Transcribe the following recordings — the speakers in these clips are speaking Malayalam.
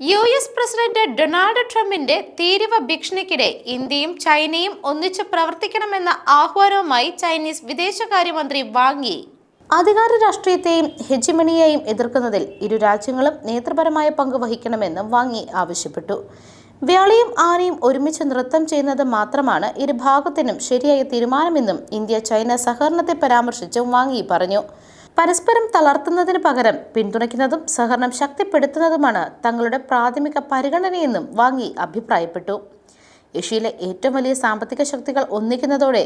യു എസ് പ്രസിഡന്റ് ഡൊണാൾഡ് ട്രംപിന്റെ തീരുവ ഭീഷണിക്കിടെ ഇന്ത്യയും ചൈനയും ഒന്നിച്ചു പ്രവർത്തിക്കണമെന്ന ആഹ്വാനവുമായി ചൈനീസ് വിദേശകാര്യമന്ത്രി വാങ്ങി. അധികാര രാഷ്ട്രീയത്തെയും ഹെജിമണിയെയും എതിർക്കുന്നതിൽ ഇരു രാജ്യങ്ങളും നേതൃപരമായ പങ്ക് വഹിക്കണമെന്ന് വാങ്ങി ആവശ്യപ്പെട്ടു. വ്യാളിയും ആനയും ഒരുമിച്ച് നൃത്തം ചെയ്യുന്നത് മാത്രമാണ് ഇരുഭാഗത്തിനും ശരിയായ തീരുമാനമെന്നും ഇന്ത്യ ചൈന സഹകരണത്തെ പരാമർശിച്ച് വാങ്ങി പറഞ്ഞു. പരസ്പരം തളർത്തുന്നതിന് പകരം പിന്തുണയ്ക്കുന്നതും സഹകരണം ശക്തിപ്പെടുത്തുന്നതുമാണ് തങ്ങളുടെ പ്രാഥമിക പരിഗണനയെന്നും വാങ്ങി അഭിപ്രായപ്പെട്ടു. ഏഷ്യയിലെ ഏറ്റവും വലിയ സാമ്പത്തിക ശക്തികൾ ഒന്നിക്കുന്നതോടെ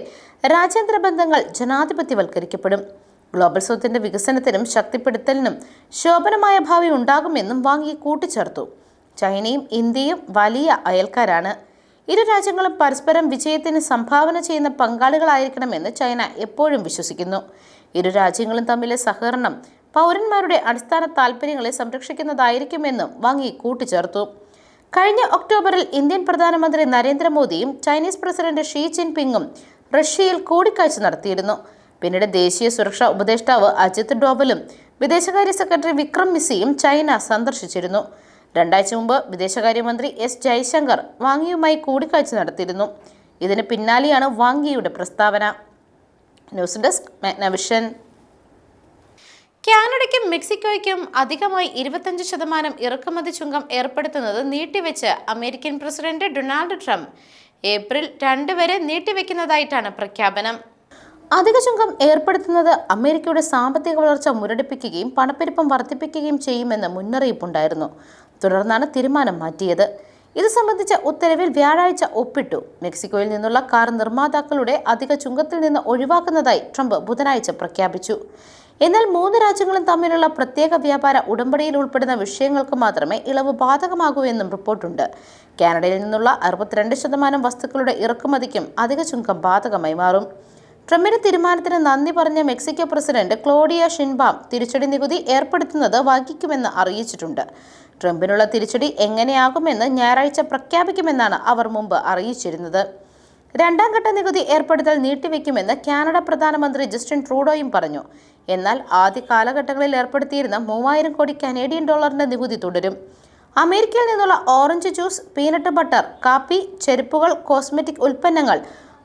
രാജ്യാന്തര ബന്ധങ്ങൾ ജനാധിപത്യവൽക്കരിക്കപ്പെടും. ഗ്ലോബൽ സൗത്തിന്റെ വികസനത്തിനും ശക്തിപ്പെടുത്തലിനും ശോഭനമായ ഭാവി ഉണ്ടാകുമെന്നും വാങ്ങി കൂട്ടിച്ചേർത്തു. ചൈനയും ഇന്ത്യയും വലിയ അയൽക്കാരാണ്. ഇരു രാജ്യങ്ങളും പരസ്പരം വിജയത്തിന് സംഭാവന ചെയ്യുന്ന പങ്കാളികളായിരിക്കണമെന്ന് ചൈന എപ്പോഴും വിശ്വസിക്കുന്നു. ഇരു രാജ്യങ്ങളും തമ്മിലെ സഹകരണം പൗരന്മാരുടെ അടിസ്ഥാന താൽപ്പര്യങ്ങളെ സംരക്ഷിക്കുന്നതായിരിക്കുമെന്നും വാങ്ങി കൂട്ടിച്ചേർത്തു. കഴിഞ്ഞ ഒക്ടോബറിൽ ഇന്ത്യൻ പ്രധാനമന്ത്രി നരേന്ദ്രമോദിയും ചൈനീസ് പ്രസിഡന്റ് ഷീ ജിൻപിങ്ങും റഷ്യയിൽ കൂടിക്കാഴ്ച നടത്തിയിരുന്നു. പിന്നീട് ദേശീയ സുരക്ഷാ ഉപദേഷ്ടാവ് അജിത് ഡോവലും വിദേശകാര്യ സെക്രട്ടറി വിക്രം മിസിയും ചൈന സന്ദർശിച്ചിരുന്നു. രണ്ടാഴ്ച മുമ്പ് വിദേശകാര്യമന്ത്രി എസ് ജയശങ്കർ വാങ്ങിയുമായി കൂടിക്കാഴ്ച നടത്തിയിരുന്നു. ഇതിന് പിന്നാലെയാണ് വാങ്ങിയുടെ പ്രസ്താവന. ന്യൂസ് ഡെസ്ക് മാഗ്നവിഷൻ കാനഡയ്ക്കും മെക്സിക്കോയ്ക്കും അധികമായി ഇരുപത്തഞ്ച് ശതമാനം ഇറക്കുമതി ചുങ്കം ഏർപ്പെടുത്തുന്നത് നീട്ടിവെച്ച് American president Donald Trump April രണ്ട് വരെ നീട്ടിവെക്കുന്നതായിട്ടാണ് പ്രഖ്യാപനം. അധിക ചുങ്കം ഏർപ്പെടുത്തുന്നത് അമേരിക്കയുടെ സാമ്പത്തിക വളർച്ച മുരടിപ്പിക്കുകയും പണപ്പെരുപ്പം വർദ്ധിപ്പിക്കുകയും ചെയ്യുമെന്ന് മുന്നറിയിപ്പുണ്ടായിരുന്നു. തുടർന്നാണ് തീരുമാനം മാറ്റിയത്. ഇത് സംബന്ധിച്ച ഉത്തരവിൽ വ്യാഴാഴ്ച ഒപ്പിട്ടു. മെക്സിക്കോയിൽ നിന്നുള്ള കാർ നിർമ്മാതാക്കളുടെ അധിക ചുങ്കത്തിൽ നിന്ന് ഒഴിവാക്കുന്നതായി ട്രംപ് ബുധനാഴ്ച പ്രഖ്യാപിച്ചു. എന്നാൽ മൂന്ന് രാജ്യങ്ങളും തമ്മിലുള്ള പ്രത്യേക വ്യാപാര ഉടമ്പടിയിൽ ഉൾപ്പെടുന്ന വിഷയങ്ങൾക്ക് മാത്രമേ ഇളവ് ബാധകമാകൂ എന്നും റിപ്പോർട്ടുണ്ട്. കാനഡയിൽ നിന്നുള്ള അറുപത്തിരണ്ട് ശതമാനം വസ്തുക്കളുടെ ഇറക്കുമതിക്കും അധിക ചുങ്കം ബാധകമായി മാറും. ട്രംപിന്റെ തീരുമാനത്തിന് നന്ദി പറഞ്ഞ മെക്സിക്കോ പ്രസിഡന്റ് ക്ലോഡിയ ഷിൻബാം തിരിച്ചടി നികുതി ഏർപ്പെടുത്തുന്നത് വൈകിക്കുമെന്ന് അറിയിച്ചിട്ടുണ്ട്. ട്രംപിനുള്ള തിരിച്ചടി എങ്ങനെയാകുമെന്ന് ഞായറാഴ്ച പ്രഖ്യാപിക്കുമെന്നാണ് അവർ മുമ്പ് അറിയിച്ചിരുന്നത്. രണ്ടാം ഘട്ട നികുതി ഏർപ്പെടുത്തൽ നീട്ടിവെക്കുമെന്ന് കാനഡ പ്രധാനമന്ത്രി ജസ്റ്റിൻ ട്രൂഡോയും പറഞ്ഞു. എന്നാൽ ആദ്യ കാലഘട്ടങ്ങളിൽ ഏർപ്പെടുത്തിയിരുന്ന മൂവായിരം കോടി കനേഡിയൻ ഡോളറിന്റെ നികുതി തുടരും. അമേരിക്കയിൽ നിന്നുള്ള ഓറഞ്ച് ജ്യൂസ് പീനട്ട് ബട്ടർ കാപ്പി ചെരുപ്പുകൾ കോസ്മെറ്റിക് ഉൽപ്പന്നങ്ങൾ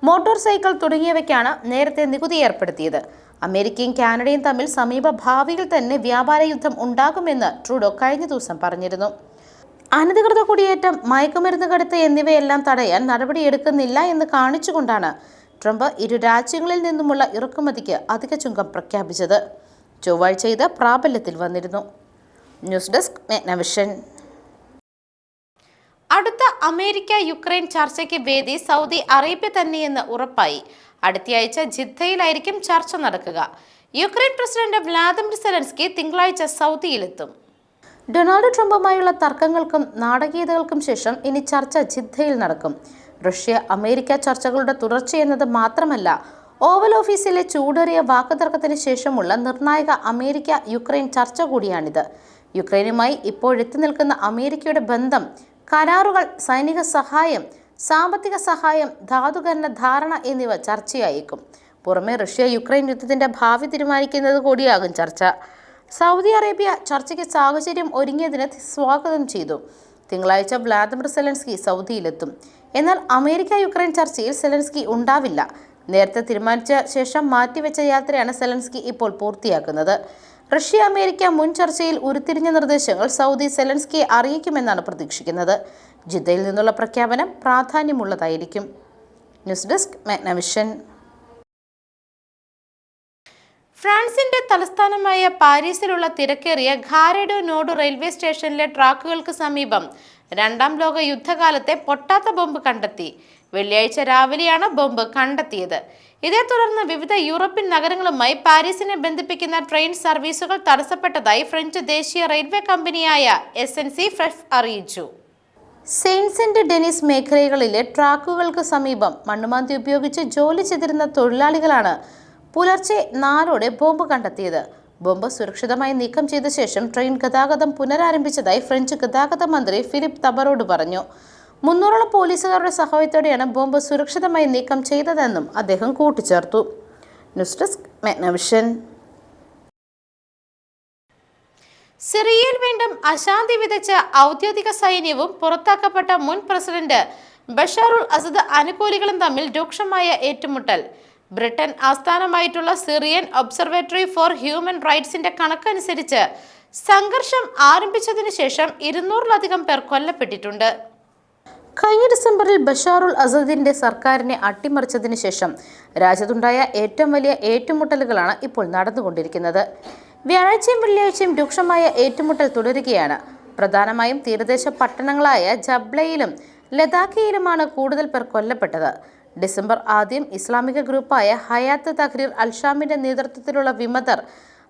മോട്ടോർ സൈക്കിൾ തുടങ്ങിയവയ്ക്കാണ് നേരത്തെ നികുതി ഏർപ്പെടുത്തിയത്. അമേരിക്കയും കാനഡയും തമ്മിൽ സമീപ ഭാവിയിൽ തന്നെ വ്യാപാര യുദ്ധം ഉണ്ടാകുമെന്ന് ട്രൂഡോ കഴിഞ്ഞ ദിവസം പറഞ്ഞിരുന്നു. അനധികൃത കുടിയേറ്റം മയക്കുമരുന്ന് കടത്ത് എന്നിവയെല്ലാം തടയാൻ നടപടിയെടുക്കുന്നില്ല എന്ന് കാണിച്ചുകൊണ്ടാണ് ട്രംപ് ഇരു രാജ്യങ്ങളിൽ നിന്നുമുള്ള ഇറക്കുമതിക്ക് അധിക ചുങ്കം പ്രഖ്യാപിച്ചത്. ചൊവ്വാഴ്ച ഇത് പ്രാബല്യത്തിൽ വന്നിരുന്നു. News desk Megnavision America Ukraine ചർച്ചയ്ക്ക് വേദി സൗദി അറേബ്യ തന്നെയെന്ന് ഉറപ്പായി. അടുത്തയാഴ്ച ജിദ്ദയിലായിരിക്കും ചർച്ച നടക്കുക. യുക്രൈൻ പ്രസിഡന്റ് വ്ലാദിമിർ സെലൻസ്കി തിങ്കളാഴ്ച സൗദിയിലെത്തും. ഡൊണാൾഡ് ട്രംപുമായുള്ള തർക്കങ്ങൾക്കും നാടകീയതകൾക്കും ശേഷം ഇനി ചർച്ച ജിദ്ദയിൽ നടക്കും. റഷ്യ അമേരിക്ക ചർച്ചകളുടെ തുടർച്ചയെന്നത് മാത്രമല്ല ഓവൽ ഓഫീസിലെ ചൂടേറിയ വാക്കുതർക്കത്തിന് ശേഷമുള്ള നിർണായക അമേരിക്ക യുക്രൈൻ ചർച്ച കൂടിയാണിത്. യുക്രൈനുമായി ഇപ്പോഴെത്തി നിൽക്കുന്ന അമേരിക്കയുടെ ബന്ധം കരാറുകൾ സൈനിക സഹായം സാമ്പത്തിക സഹായം ധാതുകരണ ധാരണ എന്നിവ ചർച്ചയായേക്കും. പുറമെ റഷ്യ യുക്രൈൻ യുദ്ധത്തിന്റെ ഭാവി തീരുമാനിക്കുന്നത് കൂടിയാകും ചർച്ച. സൗദി അറേബ്യ ചർച്ചയ്ക്ക് സാഹചര്യം ഒരുങ്ങിയതിന് സ്വാഗതം ചെയ്തു. തിങ്കളാഴ്ച വ്ളാദിമിർ സെലൻസ്കി സൗദിയിലെത്തും. എന്നാൽ അമേരിക്ക യുക്രൈൻ ചർച്ചയിൽ സെലൻസ്കി ഉണ്ടാവില്ല. നേരത്തെ തീരുമാനിച്ച ശേഷം മാറ്റിവെച്ച യാത്രയാണ് സെലൻസ്കി ഇപ്പോൾ പൂർത്തിയാക്കുന്നത്. റഷ്യ അമേരിക്ക മുൻ ചർച്ചയിൽ ഉരുത്തിരിഞ്ഞ നിർദ്ദേശങ്ങൾ സൗദി സെലൻസ്കിയെ അറിയിക്കുമെന്നാണ് പ്രതീക്ഷിക്കുന്നത്. ജിദ്ദയിൽ നിന്നുള്ള പ്രഖ്യാപനം പ്രാധാന്യമുള്ളതായിരിക്കും. ന്യൂസ് ഡെസ്ക് മാഗ്നവിഷൻ ഫ്രാൻസിന്റെ തലസ്ഥാനമായ പാരീസിലുള്ള തിരക്കേറിയ ഖാരഡോ നോഡ് റെയിൽവേ സ്റ്റേഷനിലെ ട്രാക്കുകൾക്ക് സമീപം രണ്ടാം ലോക യുദ്ധകാലത്തെ പൊട്ടാത്ത ബോംബ് കണ്ടെത്തി. വെള്ളിയാഴ്ച രാവിലെയാണ് ബോംബ് കണ്ടെത്തിയത്. ഇതേ തുടർന്ന് വിവിധ യൂറോപ്യൻ നഗരങ്ങളുമായി പാരീസിനെ ബന്ധിപ്പിക്കുന്ന ട്രെയിൻ സർവീസുകൾ തടസ്സപ്പെട്ടതായി ഫ്രഞ്ച് ദേശീയ റെയിൽവേ കമ്പനിയായ എസ് എൻ സി ഫ്രെഫ് അറിയിച്ചു. സെയിന്റ് സെന്റ് ഡെനിസ് മേഖലകളിലെ ട്രാക്കുകൾക്ക് സമീപം മണ്ണുമാന്തി ഉപയോഗിച്ച് ജോലി ചെയ്തിരുന്ന തൊഴിലാളികളാണ് പുലർച്ചെ നാലോടെ ബോംബ് കണ്ടെത്തിയത്. ബോംബ് സുരക്ഷിതമായി നീക്കം ചെയ്ത ശേഷം ട്രെയിൻ ഗതാഗതം പുനരാരംഭിച്ചതായി ഫ്രഞ്ച് ഗതാഗത മന്ത്രി ഫിലിപ്പ് തബറോട് പറഞ്ഞു. മുന്നൂറോളം പോലീസുകാരുടെ സഹായത്തോടെയാണ് ബോംബ് സുരക്ഷിതമായി നീക്കം ചെയ്തതെന്നും അദ്ദേഹം കൂട്ടിച്ചേർത്തു. ന്യൂസ് ഡെസ്ക് മെഗ്നവിഷൻ സിറിയയിൽ വീണ്ടും അശാന്തി വിതച്ച ഔദ്യോഗിക സൈന്യവും പുറത്താക്കപ്പെട്ട മുൻ പ്രസിഡന്റ് ബഷാറുൽ അസദ് അനുകൂലികളും തമ്മിൽ രൂക്ഷമായ ഏറ്റുമുട്ടൽ. ബ്രിട്ടൻ ആസ്ഥാനമായിട്ടുള്ള സിറിയൻ ഒബ്സർവേറ്ററി ഫോർ ഹ്യൂമൻ റൈറ്റ്സിന്റെ കണക്കനുസരിച്ച് സംഘർഷം ആരംഭിച്ചതിനു ശേഷം ഇരുന്നൂറിലധികം പേർ കൊല്ലപ്പെട്ടിട്ടുണ്ട്. കഴിഞ്ഞ ഡിസംബറിൽ ബഷാറുൽ അസദിന്റെ സർക്കാരിനെ അട്ടിമറിച്ചതിന് ശേഷം രാജ്യത്തുണ്ടായ ഏറ്റവും വലിയ ഏറ്റുമുട്ടലുകളാണ് ഇപ്പോൾ നടന്നുകൊണ്ടിരിക്കുന്നത്. വ്യാഴാഴ്ചയും വെള്ളിയാഴ്ചയും രൂക്ഷമായ ഏറ്റുമുട്ടൽ തുടരുകയാണ്. പ്രധാനമായും തീരദേശ പട്ടണങ്ങളായ ജബ്ലയിലും ലഡാക്കിയിലുമാണ് കൂടുതൽ പേർ കൊല്ലപ്പെട്ടത്. ഡിസംബർ ആദ്യം ഇസ്ലാമിക ഗ്രൂപ്പായ ഹയാത്ത് തഹ്രീർ അൽഷാമിന്റെ നേതൃത്വത്തിലുള്ള വിമതർ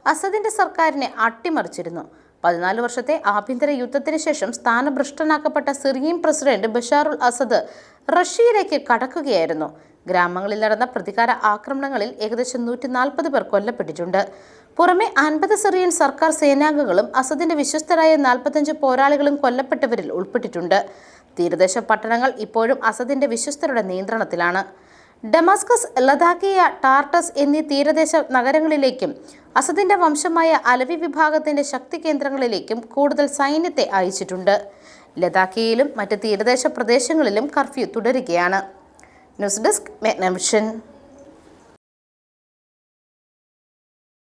അസദിന്റെ സർക്കാരിനെ അട്ടിമറിച്ചിരുന്നു. പതിനാല് വർഷത്തെ ആഭ്യന്തര യുദ്ധത്തിന് ശേഷം സ്ഥാനഭ്രഷ്ടനാക്കപ്പെട്ട Syrian president Bashar al Assad റഷ്യയിലേക്ക് കടക്കുകയായിരുന്നു. ഗ്രാമങ്ങളിൽ നടന്ന പ്രതികാര ആക്രമണങ്ങളിൽ ഏകദേശം നൂറ്റി നാൽപ്പത് പേർ കൊല്ലപ്പെട്ടിട്ടുണ്ട്. പുറമെ അൻപത് സിറിയൻ സർക്കാർ സേനാംഗങ്ങളും അസദിന്റെ വിശ്വസ്തരായ നാൽപ്പത്തഞ്ച് പോരാളികളും കൊല്ലപ്പെട്ടവരിൽ ഉൾപ്പെട്ടിട്ടുണ്ട്. തീരദേശ പട്ടണങ്ങൾ ഇപ്പോഴും അസദിന്റെ വിശ്വസ്തരുടെ നിയന്ത്രണത്തിലാണ്. ഡമാസ്കസ് ലതാക്കിയ ടാർട്ടസ് എന്നീ തീരദേശ നഗരങ്ങളിലേക്കും അസദിന്റെ വംശമായ അലവി വിഭാഗത്തിന്റെ ശക്തി കേന്ദ്രങ്ങളിലേക്കും കൂടുതൽ സൈന്യത്തെ അയച്ചിട്ടുണ്ട്. ലതാക്കിയയിലും മറ്റ് തീരദേശ പ്രദേശങ്ങളിലും കർഫ്യൂ തുടരുകയാണ്. News desk Megnavision.